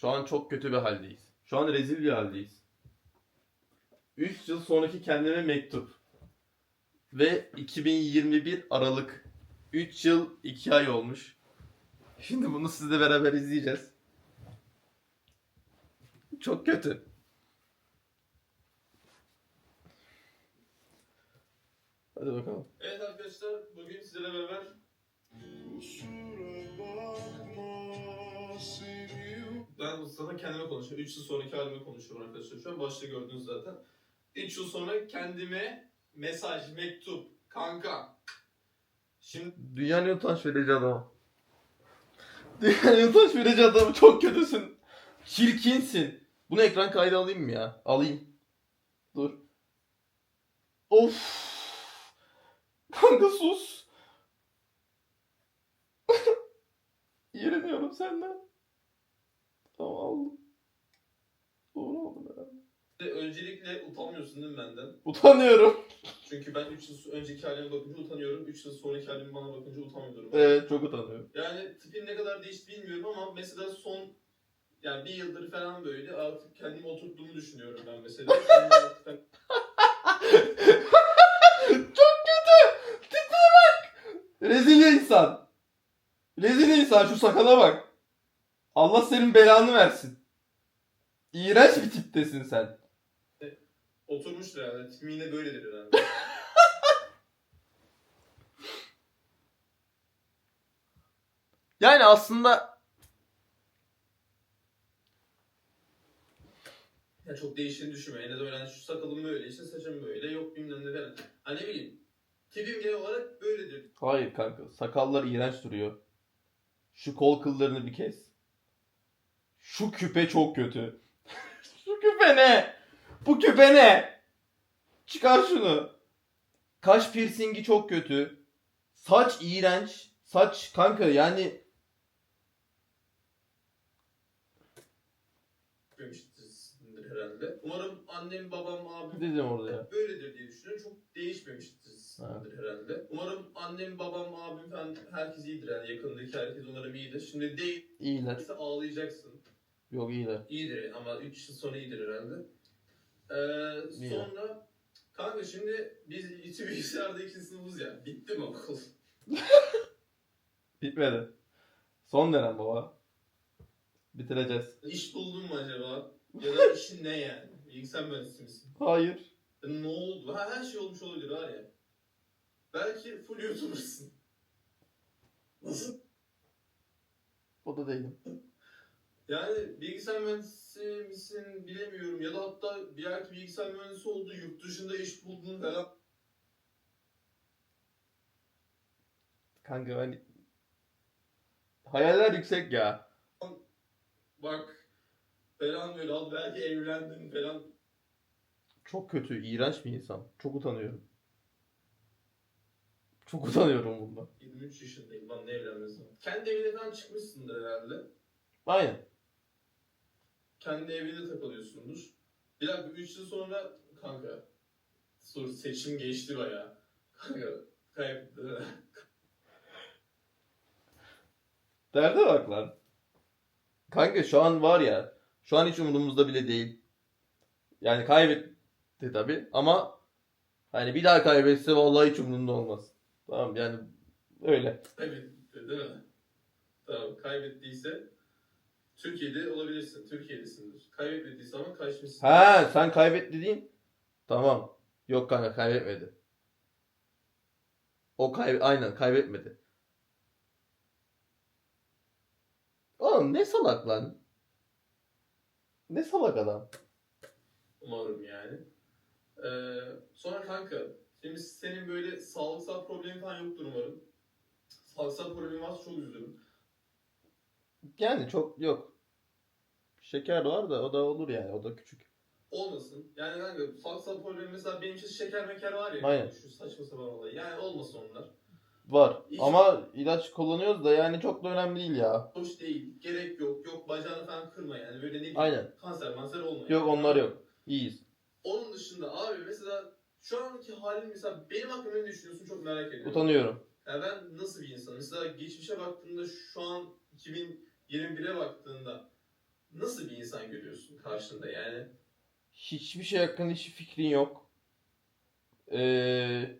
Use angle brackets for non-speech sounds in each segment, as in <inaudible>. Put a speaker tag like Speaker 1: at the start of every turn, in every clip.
Speaker 1: Şu an çok kötü bir haldeyiz. Şu an rezil bir haldeyiz. 3 yıl sonraki kendime mektup. Ve 2021 Aralık. 3 yıl 2 ay olmuş. Şimdi bunu sizle beraber izleyeceğiz. Çok kötü. Hadi bakalım.
Speaker 2: Evet arkadaşlar bugün sizlerle beraber zaten kendime konuşuyorum. 3 yıl sonraki halime konuşuyorum arkadaşlar. Şu an başta gördünüz zaten. 3 yıl sonra kendime mesaj, mektup, kanka. Şimdi
Speaker 1: Dünyanın utanç verici adamı. Dünyanın utanç verici adamı çok kötüsün. Çirkinsin. Bunu ekran kaydı alayım mı ya? Alayım. Dur. Of. Kanka sus. <laughs> İğreniyorum senden. Tamam aldım. Doğru aldım herhalde.
Speaker 2: öncelikle utanmıyorsun değil mi benden?
Speaker 1: Utanıyorum.
Speaker 2: Çünkü ben 3 yıl önceki halime bakınca utanıyorum. 3 yıl sonraki halime bana bakınca utanmıyorum.
Speaker 1: Evet çok utanıyorum.
Speaker 2: Yani tipin ne kadar değişti bilmiyorum ama mesela son yani bir yıldır falan böyle artık kendimi oturttuğumu düşünüyorum ben mesela. <laughs>
Speaker 1: Çok kötü. Tipine bak. Rezil insan. Rezil insan şu sakala bak. Allah senin belanı versin. İğrenç bir tiptesin sen.
Speaker 2: Oturmuştur herhalde. Tipim yine böyledir herhalde. <laughs>
Speaker 1: Yani aslında
Speaker 2: Ya çok değiştiğini düşünme. Yine de öyle hani şu sakalım böyle, işte saçım böyle, yok bilmem ne falan. Hani ne bileyim. Tipim genel olarak böyledir.
Speaker 1: hayır kanka sakallar iğrenç duruyor. Şu kol kıllarını bir kes. Şu küpe çok kötü. <laughs> Şu küpe ne? Bu küpe ne? Çıkar şunu. Kaş piercingi çok kötü. Saç iğrenç. Saç kanka yani
Speaker 2: Demiştir herhalde. Umarım annem, babam, abim
Speaker 1: dedim orada ya.
Speaker 2: böyledir diye düşünüyorum. Çok değişmemiştir
Speaker 1: Ha.
Speaker 2: herhalde. Umarım annem, babam, abim falan herkes iyidir yani. Yakındaki herkes umarım iyidir. Şimdi değil.
Speaker 1: İyiler.
Speaker 2: Ağlayacaksın.
Speaker 1: Yok iyiler.
Speaker 2: İyidir ama 3 yıl sonra iyidir herhalde. Ee, sonra kanka şimdi biz İTÜ Bilgisayar'da iki sınıfız ya. Bitti mi okul? <laughs>
Speaker 1: Bitmedi. Son dönem baba. Bitireceğiz.
Speaker 2: İş buldun mu acaba? Ya da <laughs> işin ne yani? Bilgisayar mühendisi misin?
Speaker 1: Hayır.
Speaker 2: Ya ne oldu? Ha, her şey olmuş olabilir var ya. Belki full YouTuber'sın. Nasıl?
Speaker 1: O da değilim.
Speaker 2: Yani bilgisayar mühendisi misin bilemiyorum. Ya da hatta bir belki bilgisayar mühendisi oldu. Yurt dışında iş buldun falan.
Speaker 1: Kanka ben... Hayaller yüksek ya.
Speaker 2: Bak falan böyle al belki evlendin falan.
Speaker 1: Çok kötü, iğrenç bir insan. Çok utanıyorum. Çok utanıyorum bundan.
Speaker 2: 23 yaşındayım lan ne evlenmesi. Kendi evine falan çıkmışsındır herhalde.
Speaker 1: Aynen.
Speaker 2: Kendi evinde takılıyorsundur. Bir dakika 3 yıl sonra kanka soru seçim geçti bayağı. Kanka kaybetti. <laughs>
Speaker 1: Derde bak lan. Kanka şu an var ya. Şu an hiç umurumuzda bile değil. Yani kaybetti tabi ama hani bir daha kaybetse vallahi hiç umurumda olmaz. Tamam yani öyle.
Speaker 2: Kaybetti değil mi? Tamam kaybettiyse Türkiye'de olabilirsin. Türkiye'desindir. Kaybetmediyse ama kaçmışsın.
Speaker 1: Ha sen kaybetti dediğin. Tamam. Yok kanka kaybetmedi. O kay aynen kaybetmedi. Oğlum ne salak lan. Ne salak adam.
Speaker 2: Umarım yani. Ee, sonra kanka, şimdi senin böyle sağlıksal problemin falan yoktur umarım. Sağlıksal problemin varsa çok üzülürüm.
Speaker 1: Yani çok yok. Şeker var da o da olur yani. O da küçük.
Speaker 2: Olmasın. Yani kanka sağlıksal problem mesela benim için şeker meker var ya.
Speaker 1: Aynen.
Speaker 2: Şu saçma sapan olay. Yani olmasın onlar.
Speaker 1: Var.
Speaker 2: Hiç-
Speaker 1: Ama ilaç kullanıyoruz da yani çok da önemli değil ya.
Speaker 2: Hoş değil. Gerek yok. Yok bacağını falan kırma yani. Böyle ne bileyim.
Speaker 1: Aynen.
Speaker 2: Kanser manser olma.
Speaker 1: Yok onlar yok. İyiyiz.
Speaker 2: Onun dışında abi mesela şu anki halim mesela benim hakkımda ne düşünüyorsun çok merak ediyorum.
Speaker 1: Utanıyorum.
Speaker 2: Yani ben nasıl bir insanım? Mesela geçmişe baktığında şu an 2021'e baktığında nasıl bir insan görüyorsun karşında yani?
Speaker 1: Hiçbir şey hakkında hiçbir fikrin yok. Ee,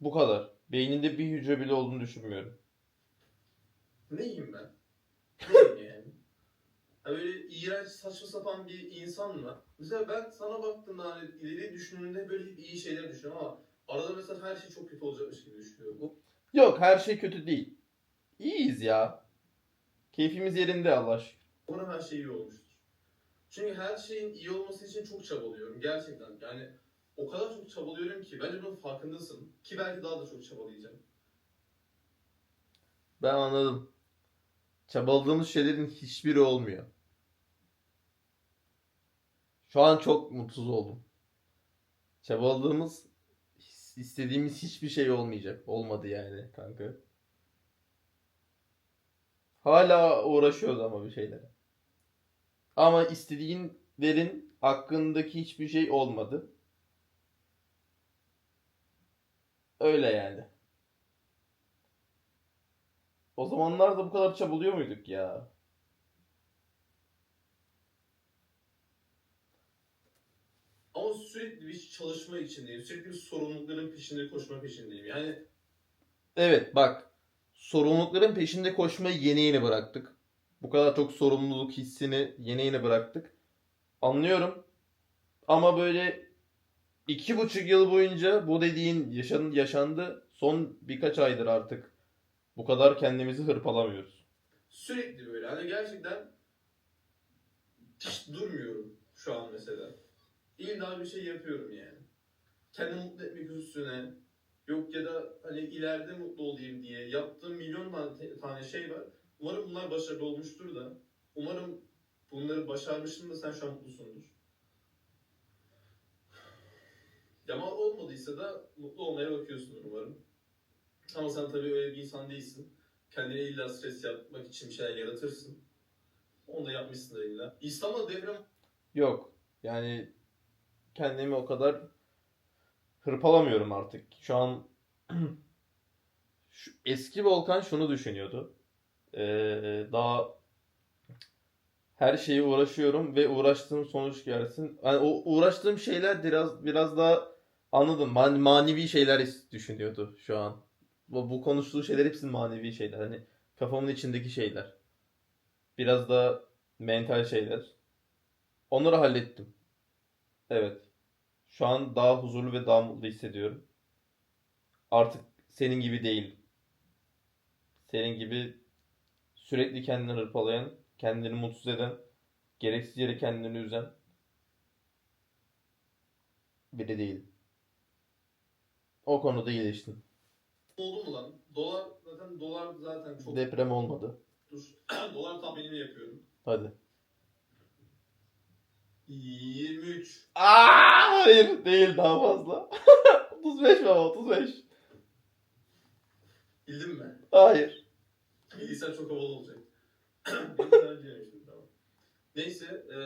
Speaker 1: bu kadar. Beyninde bir hücre bile olduğunu düşünmüyorum.
Speaker 2: Neyim ben? Neyim yani? <laughs> Böyle iğrenç saçma sapan bir insan mı? Mesela ben sana baktığımda hani ileri düşündüğümde böyle hep iyi şeyler düşünüyorum ama arada mesela her şey çok kötü olacakmış gibi düşünüyorum.
Speaker 1: Yok her şey kötü değil. İyiyiz ya. Keyfimiz yerinde Allah şükür.
Speaker 2: Umarım her şey iyi olmuştur. Çünkü her şeyin iyi olması için çok çabalıyorum gerçekten. Yani o kadar çok çabalıyorum ki bence bunun farkındasın. Ki belki daha da çok çabalayacağım.
Speaker 1: Ben anladım. Çabaladığımız şeylerin hiçbiri olmuyor. Şu an çok mutsuz oldum. Çabaladığımız, istediğimiz hiçbir şey olmayacak. Olmadı yani kanka. Hala uğraşıyoruz ama bir şeylere. Ama istediğinlerin hakkındaki hiçbir şey olmadı. Öyle yani. O zamanlarda bu kadar çabalıyor muyduk ya?
Speaker 2: Ama sürekli bir çalışma içindeyim. Sürekli bir sorumlulukların peşinde koşma peşindeyim. Yani
Speaker 1: Evet bak. Sorumlulukların peşinde koşmayı yeni yeni bıraktık. Bu kadar çok sorumluluk hissini yeni yeni bıraktık. Anlıyorum. Ama böyle iki buçuk yıl boyunca bu dediğin yaşan, yaşandı. Son birkaç aydır artık bu kadar kendimizi hırpalamıyoruz.
Speaker 2: sürekli böyle. Hani gerçekten hiç durmuyorum şu an mesela. İlla bir şey yapıyorum yani. Kendimi mutlu etmek üstüne yok ya da hani ileride mutlu olayım diye yaptığım milyon tane, şey var. Umarım bunlar başarılı olmuştur da. Umarım bunları başarmışım da sen şu an mutlusundur. Ama olmadıysa da mutlu olmaya bakıyorsundur umarım. Ama sen tabii öyle bir insan değilsin. Kendine illa stres yapmak için bir şeyler yaratırsın. Onu da yapmışsındır illa. İstanbul'da deprem
Speaker 1: Yok. Yani kendimi o kadar hırpalamıyorum artık. Şu an <clears throat> şu eski Volkan şunu düşünüyordu. Ee, daha her şeye uğraşıyorum ve uğraştığım sonuç gelsin. Yani o uğraştığım şeyler biraz biraz daha anladım. Man- manevi şeyler düşünüyordu şu an. Bu, bu konuştuğu şeyler hepsi manevi şeyler. Hani kafamın içindeki şeyler. Biraz da mental şeyler. Onları hallettim. Evet. Şu an daha huzurlu ve daha mutlu hissediyorum. Artık senin gibi değil. Senin gibi sürekli kendini hırpalayan, kendini mutsuz eden, gereksiz yere kendini üzen biri değil. O konuda iyileştim.
Speaker 2: oldu mu lan? Dolar zaten dolar zaten çok
Speaker 1: Deprem olmadı.
Speaker 2: dur. <clears throat> dolar tahminini yapıyorum.
Speaker 1: Hadi.
Speaker 2: 23.
Speaker 1: Aa, hayır değil daha fazla. <laughs> 35 baba 35.
Speaker 2: Bildin mi?
Speaker 1: Hayır.
Speaker 2: Bilgisayar çok havalı olacak. <laughs> Bilgisayar tamam. Neyse, e,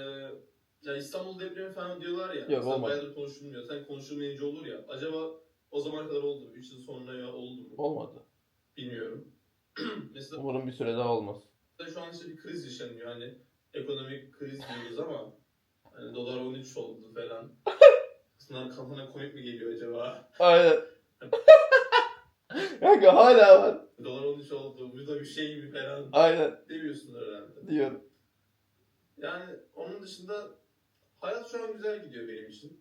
Speaker 2: ya İstanbul depremi falan diyorlar ya.
Speaker 1: Yok, olmadı.
Speaker 2: Bayağıdır konuşulmuyor. Sen konuşulmayınca olur ya. Acaba o zamana kadar oldu mu? 3 yıl sonra ya oldu mu?
Speaker 1: Olmadı.
Speaker 2: Bilmiyorum. <clears throat> mesela
Speaker 1: Umarım bir süre daha olmaz.
Speaker 2: şu an işte bir kriz yaşanıyor. Hani ekonomik kriz diyoruz ama hani dolar 13 oldu falan. <laughs> Aslında kafana komik mi geliyor acaba?
Speaker 1: Aynen. <laughs> Kanka hala var.
Speaker 2: Dolar 13 oldu. Bu da bir şey mi falan
Speaker 1: Aynen
Speaker 2: demiyorsun herhalde.
Speaker 1: diyorum.
Speaker 2: Yani onun dışında hayat şu an güzel gidiyor benim için.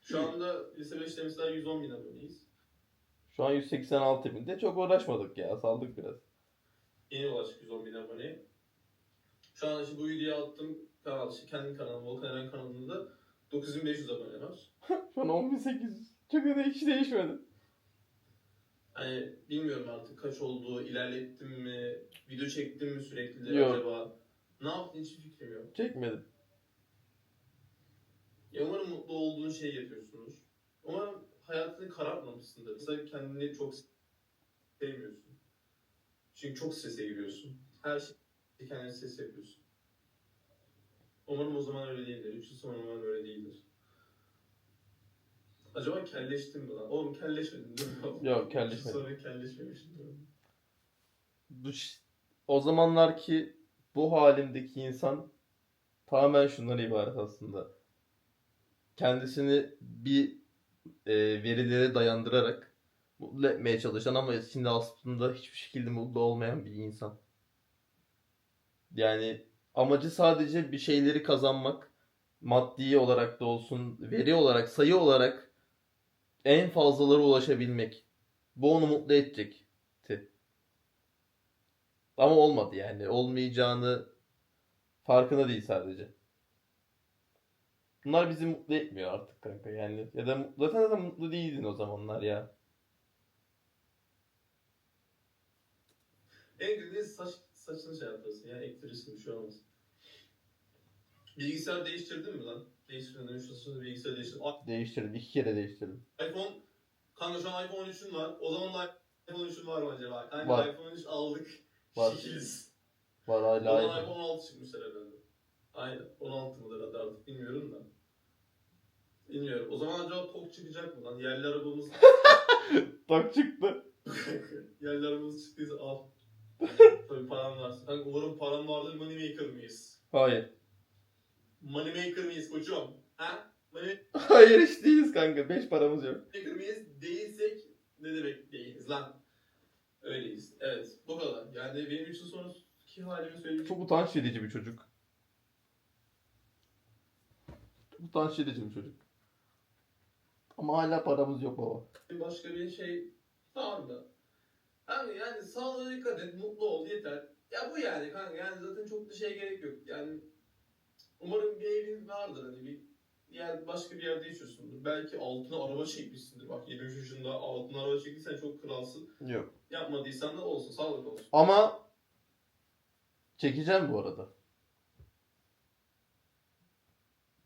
Speaker 2: Şu anda lise 5'te mesela 110 bin aboneyiz.
Speaker 1: Şu an 186 binde çok uğraşmadık ya. Saldık biraz.
Speaker 2: Yeni ulaştık 110 bin aboneye. Şu an işte bu videoyu attım kanal, işte kendi kanalım, Volkan Eren kanalında 9500 abone var. <laughs>
Speaker 1: An 10800. Çok da hiç değişmedi.
Speaker 2: Hani bilmiyorum artık kaç oldu, ilerlettim mi, video çektim mi sürekli
Speaker 1: Yok.
Speaker 2: acaba? Ne yaptın hiçbir fikrim yok.
Speaker 1: Çekmedim.
Speaker 2: Ya umarım mutlu olduğun şeyi yapıyorsundur. Umarım hayatını karartmamışsındır. Mesela kendini çok sevmiyorsun. Çünkü çok strese giriyorsun. Her şey kendine stres yapıyorsun. Umarım o zaman öyle değildir. Üç yıl sonra umarım öyle değildir. Acaba kelleştin mi lan? Oğlum kelleşmedin değil mi?
Speaker 1: Yok,
Speaker 2: Üç yıl
Speaker 1: kelleşmedim.
Speaker 2: sonra değil mi?
Speaker 1: Bu ş- o zamanlar ki bu halimdeki insan tamamen şundan ibaret aslında. Kendisini bir e, verilere dayandırarak mutlu etmeye çalışan ama içinde aslında hiçbir şekilde mutlu olmayan bir insan. Yani amacı sadece bir şeyleri kazanmak, maddi olarak da olsun, veri olarak, sayı olarak en fazlalara ulaşabilmek. Bu onu mutlu edecekti. Ama olmadı yani. Olmayacağını farkında değil sadece. Bunlar bizi mutlu etmiyor artık kanka yani. Ya da zaten zaten mutlu değildin o zamanlar ya.
Speaker 2: En güzeli saç, saçını şey yaparsın ya ektirirsin bir şey olmaz. Bilgisayar değiştirdin mi lan? Değiştirdin şu sırada bilgisayar değiştirdin.
Speaker 1: Değiştirdim. iki kere değiştirdim.
Speaker 2: iPhone, kanka şu an iPhone 13'ün var. O zaman iPhone 13'ün var mı acaba? Kanka
Speaker 1: Var.
Speaker 2: iPhone 13 aldık.
Speaker 1: Var.
Speaker 2: Şekiliz.
Speaker 1: Var
Speaker 2: O
Speaker 1: hala
Speaker 2: zaman
Speaker 1: aynı.
Speaker 2: iPhone 16 çıkmışlar herhalde. Aynen. 16 mıdır adı artık bilmiyorum da. Bilmiyorum. O zaman acaba TOK çıkacak mı lan? Yerli arabamız <laughs>
Speaker 1: Tak çıktı. <laughs>
Speaker 2: Yerli arabamız çıktıysa al. <laughs> Tabii param varsa. Kanka umarım param vardır moneymaker mıyız?
Speaker 1: Hayır.
Speaker 2: Moneymaker mıyız koçum? Ha? Moneymaker
Speaker 1: Hayır hiç değiliz kanka. Beş paramız yok.
Speaker 2: mıyız? Değilsek ne demek değiliz lan? Öyleyiz. Evet bu kadar. Yani benim için sonraki halimi söyleyeyim.
Speaker 1: Çok utanç verici bir çocuk. Utanç verici bir çocuk. Ama hala paramız yok baba.
Speaker 2: başka bir şey var da. Abi yani sağlığına dikkat et, mutlu ol yeter. Ya bu yani kanka yani zaten çok da şey gerek yok. Yani umarım bir evin vardır hani bir yer başka bir yerde yaşıyorsundur. Belki altına araba çekmişsindir. Bak 23 yaşında altına araba çektiysen çok kralsın.
Speaker 1: Yok.
Speaker 2: Yapmadıysan da olsun sağlık olsun.
Speaker 1: Ama çekeceğim bu arada.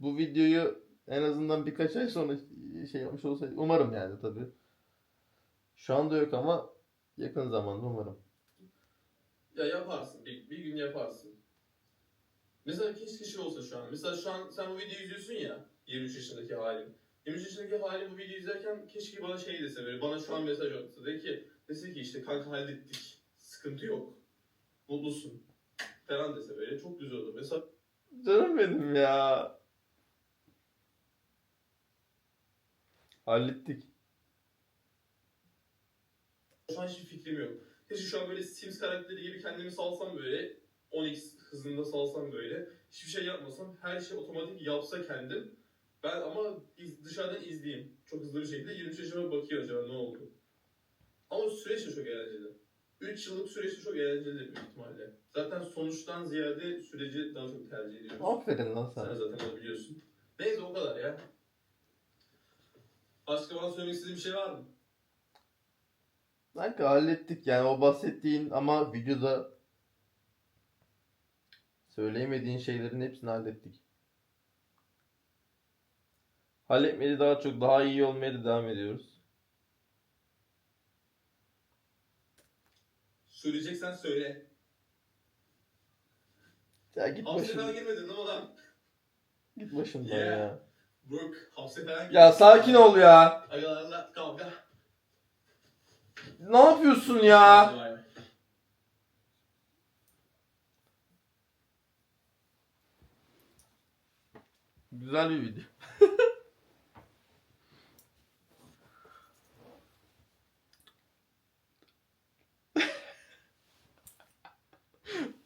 Speaker 1: Bu videoyu en azından birkaç ay sonra şey yapmış olsaydı. Umarım yani tabii. Şu anda yok ama yakın zamanda umarım.
Speaker 2: Ya yaparsın. Bir, bir gün yaparsın. Mesela keşke şey olsa şu an. Mesela şu an sen bu videoyu izliyorsun ya. 23 yaşındaki halim. 23 yaşındaki halim bu videoyu izlerken keşke bana şey dese böyle. Bana şu an mesaj atsa. De ki, dese ki işte kanka hallettik. Sıkıntı yok. Mutlusun. Falan dese böyle. Çok güzel olur. Mesela
Speaker 1: Canım benim ya. Hallettik.
Speaker 2: Şu an hiçbir fikrim yok. Keşke şu an böyle Sims karakteri gibi kendimi salsam böyle. 10x hızında salsam böyle. Hiçbir şey yapmasam. Her şey otomatik yapsa kendim. Ben ama iz- dışarıdan izleyeyim. Çok hızlı bir şekilde 23 yaşıma bakıyor acaba ne oldu. Ama süreç de çok eğlenceli. 3 yıllık süreç de çok eğlenceli büyük ihtimalle. Zaten sonuçtan ziyade süreci daha çok tercih ediyoruz.
Speaker 1: Aferin lan
Speaker 2: Sen
Speaker 1: sana.
Speaker 2: zaten onu biliyorsun. Neyse o kadar ya. Başka bana söylemek istediğin bir şey var mı?
Speaker 1: Kanka hallettik yani o bahsettiğin ama videoda söyleyemediğin şeylerin hepsini hallettik. Halletmedi daha çok daha iyi olmaya da devam ediyoruz.
Speaker 2: Söyleyeceksen söyle.
Speaker 1: Ya git
Speaker 2: Hapse falan
Speaker 1: başımdan,
Speaker 2: girmedin değil mi lan?
Speaker 1: git başımdan
Speaker 2: Yeah.
Speaker 1: ya.
Speaker 2: Brook hapse falan
Speaker 1: Ya sakin ol ya.
Speaker 2: Agalarla kavga.
Speaker 1: Ne yapıyorsun ya? Güzel bir video.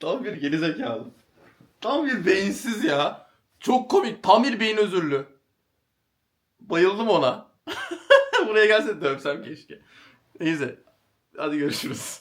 Speaker 1: Tam bir gerizekalı. Tam bir beyinsiz ya. Çok komik. Tam bir beyin özürlü. Bayıldım ona. <laughs> Buraya gelse de öpsem keşke. Neyse. Hadi görüşürüz.